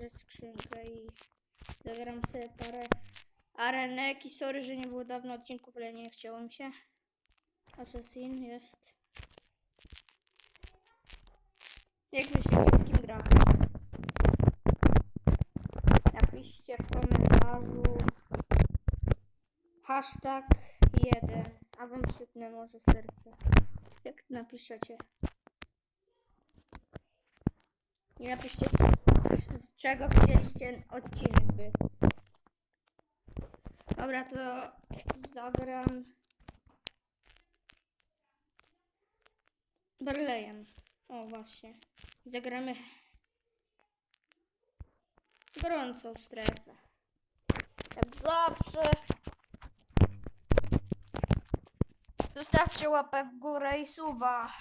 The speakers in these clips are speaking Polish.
otworzę skrzynkę i zagram sobie parę arenek i sorry, że nie było dawno odcinków, ale nie chciało mi się. Assassin jest. Jak myślicie, z kim gram? Napiszcie w komentarzu hashtag jeden, a wam przypnę może serce. Jak napiszecie. I napiszcie z, czego chcieliście odcinek by. Dobra, to zagram Barleyem. O właśnie. Zagramy gorącą strefę. Jak zawsze. Zostawcie łapę w górę i suba.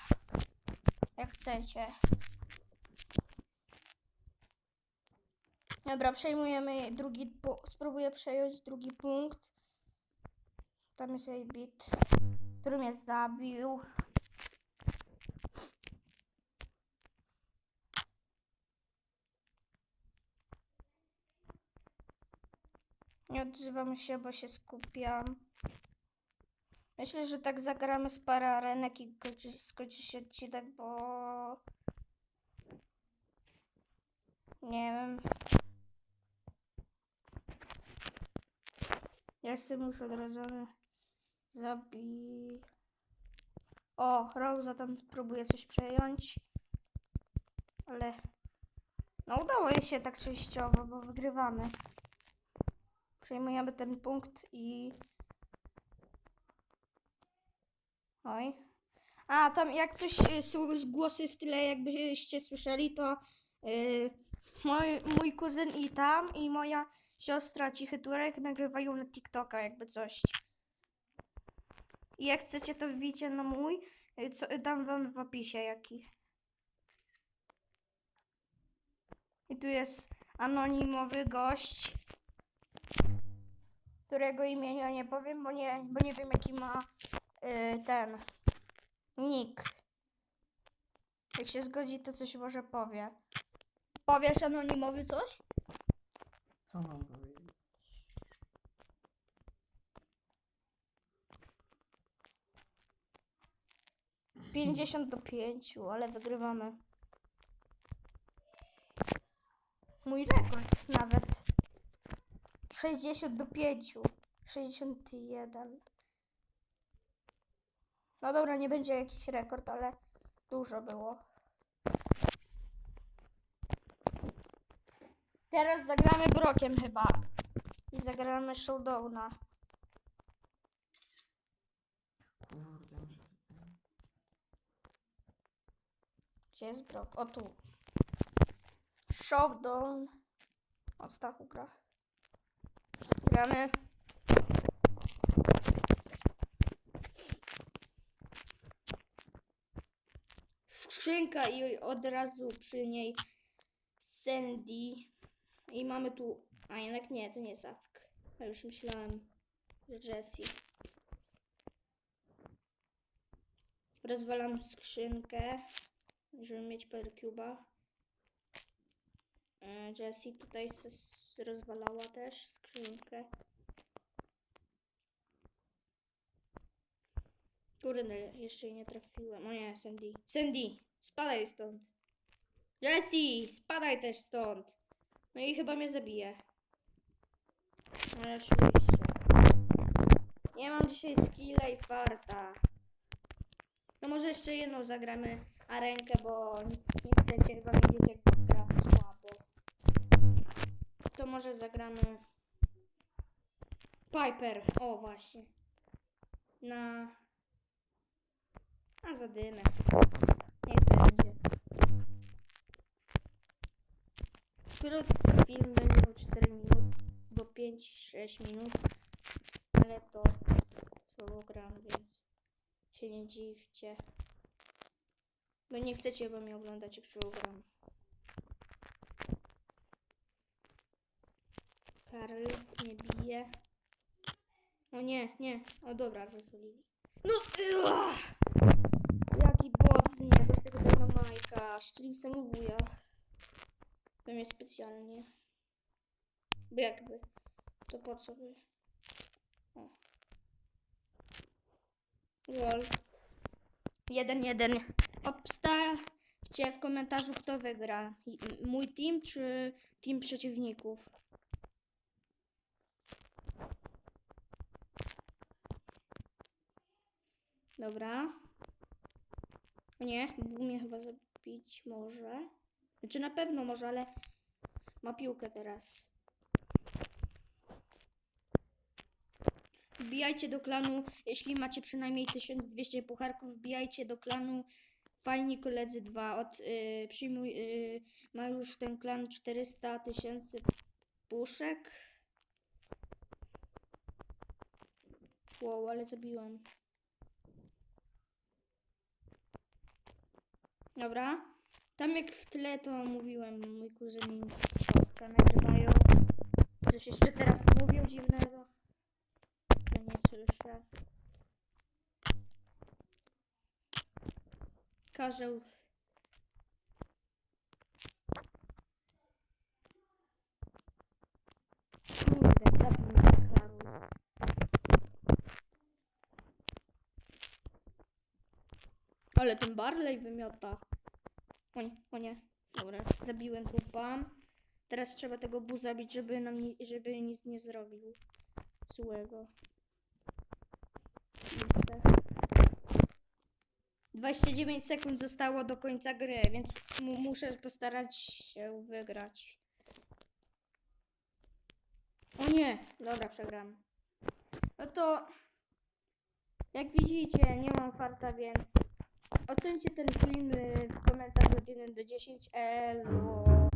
Jak chcecie. Dobra, przejmujemy drugi. Spróbuję przejąć drugi punkt. Tam jest 8-bit, który mnie zabił. Nie odzywam się, bo się skupiam. Myślę, że tak zagramy z parę arenek i skończy się odcinek, bo... Nie wiem. Ja jestem już odradzony. Zabij... O, Rosa tam próbuje coś przejąć. Ale... No udało jej się tak częściowo, bo wygrywamy. Przejmujemy ten punkt i... Oj. A, tam jak coś są głosy w tyle, jakbyście słyszeli, to y, mój, mój kuzyn i tam i moja siostra Cichy Turek nagrywają na TikToka jakby coś. I jak chcecie, to wbijcie na mój, y, co, dam wam w opisie jaki. I tu jest anonimowy gość, którego imienia nie powiem, bo nie, bo nie wiem jaki ma y, ten nick. Jak się zgodzi, to coś może powie. Powiesz anonimowy coś? Co mam powiedzieć? 50 do 5, ale wygrywamy. Mój rekord nawet. 60 do 5. 61. No dobra, nie będzie jakiś rekord, ale dużo było. Teraz zagramy Brokiem chyba. I zagramy Showdowna. Gdzie jest Brok? O tu. Showdown. O Stachu gra. Gramy. Skrzynka i od razu przy niej Sandy. I mamy tu... A jednak nie, to nie jest Afk. Już myślałem, że Jessie. Rozwalam skrzynkę żeby mieć Percuba. E, Jessie tutaj rozwalała też skrzynkę. Kurde, jeszcze jej nie trafiłem. O nie, Sandy. Sandy, spadaj stąd. Jessie, spadaj też stąd. No i chyba mnie zabije. Ale oczywiście. Nie mam dzisiaj skilla i farta. No może jeszcze jedną zagramy arenkę, bo nie chcecie chyba wiedzieć jak gra słabo. To może zagramy Piper. O właśnie. Na na zadymę. Niech będzie. Krótki film będzie miał 4 minut do 5-6 minut. Ale to słowo gram, więc się nie dziwcie. Bo nie chcecie chyba mnie oglądać jak słowo gram. Karl nie bije. O nie, nie. O dobra, rozwalili. No! Ua! Jaki bot z niego, z tego Dynamajka. Szczelił samobója. Powiem specjalnie. By jakby. To po co by? O. Lol. Jeden, jeden. Obstawcie w komentarzu, kto wygra. Mój team czy team przeciwników. Dobra. Nie, mnie chyba zabić może. Znaczy na pewno może, ale ma piłkę teraz. Wbijajcie do klanu, jeśli macie przynajmniej 1200 pucharków, wbijajcie do klanu Fajni Koledzy 2. Od, y, przyjmuj, y, ma już ten klan 400 tysięcy puszek. Wow, ale zabiłem. Dobra. Tam jak w tle to mówiłem, mój kuzyn i siostra nagrywają. Coś jeszcze teraz mówią dziwnego? Co nie słyszę. Karol. Ale ten Barley wymiota. O nie, o nie. Dobra, zabiłem chłopa. Teraz trzeba tego bu zabić, żeby nam żeby nic nie zrobił złego. Widzę. 29 sekund zostało do końca gry, więc mu muszę postarać się wygrać. O nie, dobra, przegram. No to jak widzicie, nie mam farta, więc ocencie ten film w komentarzu od 1 do 10. Elo.